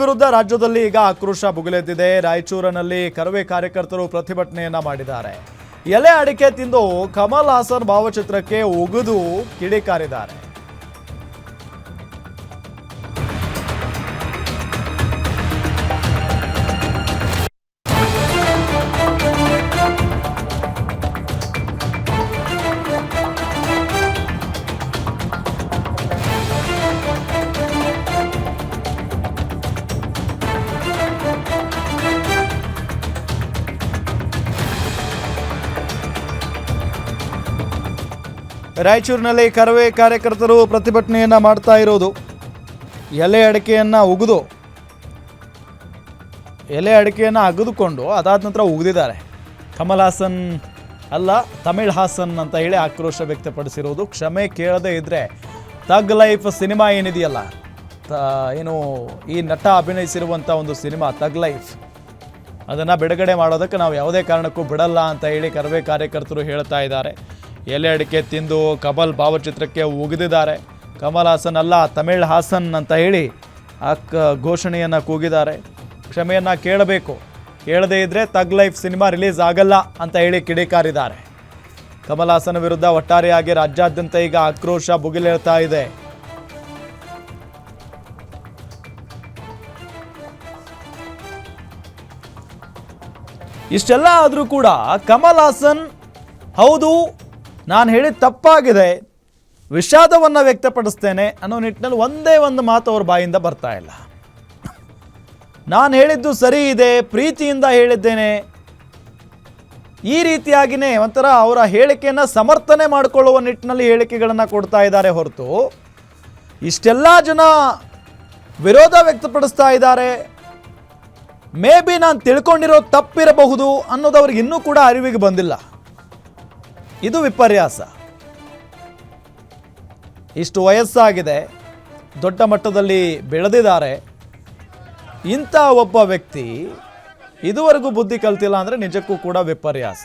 ವಿರುದ್ಧ ರಾಜ್ಯದಲ್ಲಿ ಈಗ ಆಕ್ರೋಶ ಭುಗಿಲೆದ್ದಿದೆ ರಾಯಚೂರಿನಲ್ಲಿ ಕರವೇ ಕಾರ್ಯಕರ್ತರು ಪ್ರತಿಭಟನೆಯನ್ನ ಮಾಡಿದ್ದಾರೆ. ಎಲೆ ಅಡಿಕೆ ತಿಂದು ಕಮಲ್ ಹಾಸನ್ ಭಾವಚಿತ್ರಕ್ಕೆ ಉಗಿದು ಕಿಡಿಕಾರಿದ್ದಾರೆ. ರಾಯಚೂರಿನಲ್ಲಿ ಕರವೇ ಕಾರ್ಯಕರ್ತರು ಪ್ರತಿಭಟನೆಯನ್ನು ಮಾಡ್ತಾ ಇರೋದು. ಎಲೆ ಅಡಿಕೆಯನ್ನು ಉಗಿದು, ಎಲೆ ಅಡಿಕೆಯನ್ನು ಅಗೆದುಕೊಂಡು ಅದಾದ ನಂತರ ಉಗಿದಿದ್ದಾರೆ. ಕಮಲ್ ಹಾಸನ್ ಅಲ್ಲ, ತಮಿಳ್ ಹಾಸನ್ ಅಂತ ಹೇಳಿ ಆಕ್ರೋಶ ವ್ಯಕ್ತಪಡಿಸಿರೋದು. ಕ್ಷಮೆ ಕೇಳದೇ ಇದ್ರೆ ತಗ್ ಲೈಫ್ ಸಿನಿಮಾ ಏನಿದೆಯಲ್ಲ, ತ- ಏನು, ಈ ನಟ ಅಭಿನಯಿಸಿರುವಂಥ ಒಂದು ಸಿನಿಮಾ ತಗ್ ಲೈಫ್. ಅದನ್ನು ಬಿಡುಗಡೆ ಮಾಡೋದಕ್ಕೆ ನಾವು ಯಾವುದೇ ಕಾರಣಕ್ಕೂ ಬಿಡಲ್ಲ ಅಂತ ಹೇಳಿ ಕರವೇ ಕಾರ್ಯಕರ್ತರು ಹೇಳ್ತಾ ಇದ್ದಾರೆ. ಎಲೆ ಅಡಿಕೆ ತಿಂದು ಕಮಲ್ ಭಾವಚಿತ್ರಕ್ಕೆ ಉಗಿದಿದ್ದಾರೆ. ಕಮಲ್ ಹಾಸನ್ ಅಲ್ಲ, ತಮಿಳ್ ಹಾಸನ್ ಅಂತ ಹೇಳಿ ಆ ಘೋಷಣೆಯನ್ನು ಕೂಗಿದ್ದಾರೆ. ಕ್ಷಮೆಯನ್ನು ಕೇಳಬೇಕು. ಕೇಳದೇ ಇದ್ದರೆ ತಗ್ ಲೈಫ್ ಸಿನಿಮಾ ರಿಲೀಸ್ ಆಗಲ್ಲ ಅಂತ ಹೇಳಿ ಕಿಡಿಕಾರಿದ್ದಾರೆ. ಕಮಲ್ ಹಾಸನ್ ವಿರುದ್ಧ ಒಟ್ಟಾರೆಯಾಗಿ ರಾಜ್ಯಾದ್ಯಂತ ಈಗ ಆಕ್ರೋಶ ಭುಗಿಲೇಳ್ತಾ ಇದೆ. ಇಷ್ಟೆಲ್ಲ ಆದರೂ ಕೂಡ ಕಮಲ್ ಹಾಸನ್ ಹೌದು ನಾನು ಹೇಳಿ ತಪ್ಪಾಗಿದೆ. ವಿಷಾದವನ್ನು ವ್ಯಕ್ತಪಡಿಸ್ತೇನೆ ಅನ್ನೋ ನಿಟ್ಟಿನಲ್ಲಿ ಒಂದೇ ಒಂದು ಮಾತು ಅವ್ರ ಬಾಯಿಂದ ಬರ್ತಾ ಇಲ್ಲ. ನಾನು ಹೇಳಿದ್ದು ಸರಿ ಇದೆ, ಪ್ರೀತಿಯಿಂದ ಹೇಳಿದ್ದೇನೆ. ಈ ರೀತಿಯಾಗಿಯೇ ಒಂಥರ ಅವರ ಹೇಳಿಕೆಯನ್ನು ಸಮರ್ಥನೆ ಮಾಡಿಕೊಳ್ಳುವ ನಿಟ್ಟಿನಲ್ಲಿ ಹೇಳಿಕೆಗಳನ್ನು ಕೊಡ್ತಾ ಇದ್ದಾರೆ ಹೊರತು ಇಷ್ಟೆಲ್ಲ ಜನ ವಿರೋಧ ವ್ಯಕ್ತಪಡಿಸ್ತಾ ಇದ್ದಾರೆ. ಮೇ ಬಿ ನಾನು ತಿಳ್ಕೊಂಡಿರೋ ತಪ್ಪಿರಬಹುದು ಅನ್ನೋದು ಅವ್ರಿಗೆ ಇನ್ನೂ ಕೂಡ ಅರಿವಿಗೆ ಬಂದಿಲ್ಲ. ಇದು ವಿಪರ್ಯಾಸ. ಇಷ್ಟು ವಯಸ್ಸಾಗಿದೆ, ದೊಡ್ಡ ಮಟ್ಟದಲ್ಲಿ ಬೆಳೆದಿದ್ದಾರೆ. ಇಂಥ ಒಬ್ಬ ವ್ಯಕ್ತಿ ಇದುವರೆಗೂ ಬುದ್ಧಿ ಕಲ್ತಿಲ್ಲ ಅಂದರೆ ನಿಜಕ್ಕೂ ಕೂಡ ವಿಪರ್ಯಾಸ.